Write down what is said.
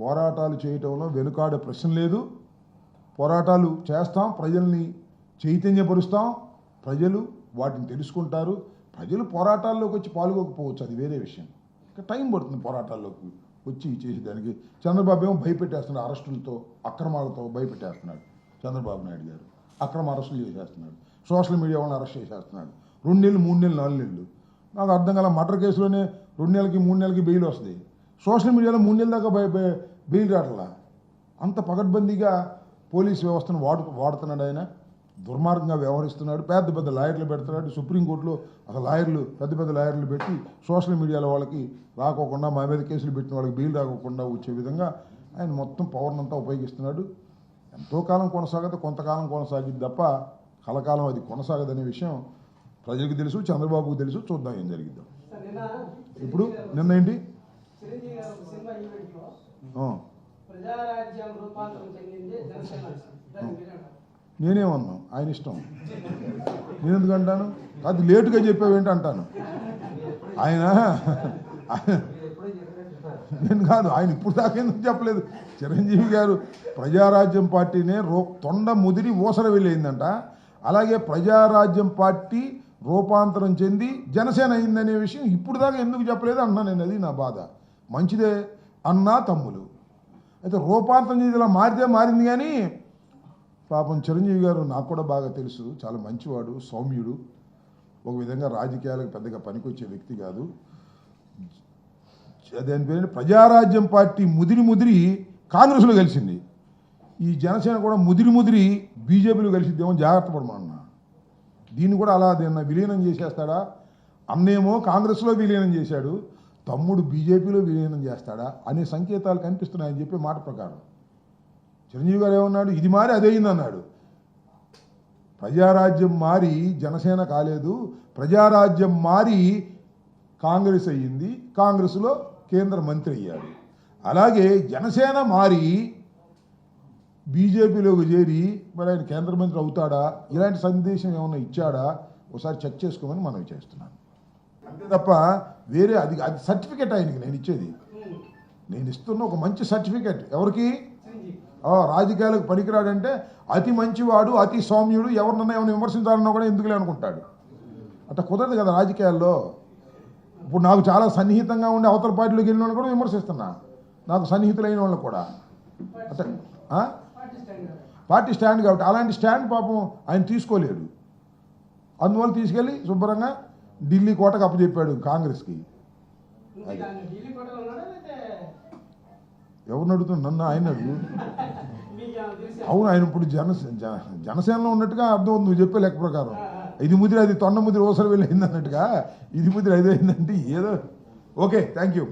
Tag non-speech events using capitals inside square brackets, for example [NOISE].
పోరాటాలు చేయటంలో వెనుకాడే ప్రశ్న లేదు. పోరాటాలు చేస్తాం ప్రజల్ని చైతన్యపరుస్తాం. ప్రజలు వాటిని తెలుసుకుంటారు. ప్రజలు పోరాటాల్లోకి వచ్చి పాల్గొకపోవచ్చు అది వేరే విషయం. ఇంకా టైం పడుతుంది పోరాటాల్లోకి వచ్చి చేసేదానికి. చంద్రబాబు ఏమో భయపెట్టేస్తున్నాడు అరెస్టులతో అక్రమాలతో భయపెట్టేస్తున్నాడు చంద్రబాబు నాయుడు గారు. అక్రమ అరెస్టులు చేసేస్తున్నాడు. సోషల్ మీడియా వాళ్ళని అరెస్ట్ చేసేస్తున్నాడు. రెండు నెలలు మూడు నెలలు నాలుగు నెలలు. నాకు అర్థం కాల మర్డర్ కేసులోనే రెండు నెలలకి మూడు నెలలకి బెయిల్ వస్తుంది. సోషల్ మీడియాలో మూడు నెలల దాకా బెయిల్ రావట్లా అంత పకడ్బందీగా పోలీస్ వ్యవస్థను వాడు వాడుతున్నాడు ఆయన. దుర్మార్గంగా వ్యవహరిస్తున్నాడు. పెద్ద పెద్ద లాయర్లు పెడుతున్నాడు. సుప్రీంకోర్టులో అసలు లాయర్లు పెద్ద పెద్ద లాయర్లు పెట్టి సోషల్ మీడియాలో వాళ్ళకి రాకోకుండా మా మీద కేసులు పెట్టిన వాళ్ళకి బెయిల్ రాకోకుండా వచ్చే విధంగా ఆయన మొత్తం పవర్ని అంతా ఉపయోగిస్తున్నాడు. ఎంతో కాలం కొనసాగదు కొంతకాలం కొనసాగింది తప్ప కలకాలం అది కొనసాగదనే విషయం ప్రజలకు తెలుసు చంద్రబాబుకు తెలుసు చూద్దాం ఏం జరిగిద్దాం. ఇప్పుడు నిన్న ఏంటి? చిరంజీవి గారు ఒక సినిమా ఈవెంట్లో ఆ, ప్రజారాజ్యం రూపాంతరం చెందింది జనసేన దాన్ని మీరేమంటారు? నేనేమన్నా? ఆయన ఇష్టం. నేను ఎందుకు అంటాను అది లేటుగా చెప్పావేంటి అంటాను? ఆయన? ఆయన- నేను కాదు ఆయన ఇప్పుడు దాకా ఎందుకు చెప్పలేదు? చిరంజీవి గారు ప్రజారాజ్యం పార్టీనే రో తొండ ముదిరి ఊసర వెళ్ళిందంట. అలాగే ప్రజారాజ్యం పార్టీ రూపాంతరం చెంది జనసేన అయిందనే విషయం ఇప్పుడు దాకా ఎందుకు చెప్పలేదు అన్నా నేను? అది నా బాధ. మంచిదే అన్నా తమ్ములు. అయితే రూపాంతరం చేసి ఇలా మారితే మారింది కానీ పాపం చిరంజీవి గారు నాకు కూడా బాగా తెలుసు. చాలా మంచివాడు సౌమ్యుడు. ఒక విధంగా రాజకీయాలకు పెద్దగా పనికొచ్చే వ్యక్తి కాదు. దాని పేరు ప్రజారాజ్యం పార్టీ ముదిరి ముదిరి కాంగ్రెస్లో కలిసింది. ఈ జనసేన కూడా ముదిరి ముదిరి బీజేపీలో కలిసిద్దేమో జాగ్రత్త పడమన్నా దీన్ని కూడా అలా దీన్ని విలీనం చేసేస్తాడా? అన్నేమో కాంగ్రెస్లో విలీనం చేశాడు. తమ్ముడు బీజేపీలో విలీనం చేస్తాడా అనే సంకేతాలు కనిపిస్తున్నాయని చెప్పే మాట ప్రకారం. చిరంజీవి గారు ఏమన్నాడు? ఇది మారి అదేయింది అన్నాడు. ప్రజారాజ్యం మారి జనసేన కాలేదు. ప్రజారాజ్యం మారి కాంగ్రెస్ అయ్యింది. కాంగ్రెస్లో కేంద్ర మంత్రి అయ్యాడు. అలాగే జనసేన మారి బీజేపీలోకి చేరి మరి ఆయన కేంద్ర మంత్రి అవుతాడా? ఇలాంటి సందేశం ఏమైనా ఇచ్చాడా? ఒకసారి చెక్ చేసుకోమని మనం చేస్తున్నాను. అంతే తప్ప వేరే అది అది సర్టిఫికేట్ ఆయనకి నేను ఇచ్చేది. నేను ఇస్తున్న ఒక మంచి సర్టిఫికేట్. ఎవరికి? రాజకీయాలకు పనికిరాడంటే అతి మంచివాడు అతి సౌమ్యుడు ఎవరినన్నా ఏమైనా విమర్శించాలన్నా కూడా ఎందుకులే అనుకుంటాడు. అట్లా కుదరదు కదా రాజకీయాల్లో. ఇప్పుడు నాకు చాలా సన్నిహితంగా ఉండే అవతల పార్టీలోకి వెళ్ళిన వాళ్ళు కూడా విమర్శిస్తున్నా. నాకు సన్నిహితులైన వాళ్ళు కూడా. అట్లా పార్టీ స్టాండ్ కాబట్టి అలాంటి స్టాండ్ పాపం ఆయన తీసుకోలేడు. అందువల్ల తీసుకెళ్ళి శుభ్రంగా ఢిల్లీ కోటకు అప్పచెప్పాడు కాంగ్రెస్కి. ఎవరిని అడుగుతున్నా నన్ను ఆయన అడుగు? [LAUGHS] అవును ఆయన ఇప్పుడు జన జన- జనసేనలో ఉన్నట్టుగా అర్థం అవుతుంది నువ్వు చెప్పే లెక్క ప్రకారం. ఇది ముదిరి అది తొండ ముదిరి ఓసరి వెళ్ళి అయింది అన్నట్టుగా ఇది ముదిరి అది అయిందంటే ఏదో. Okay thank you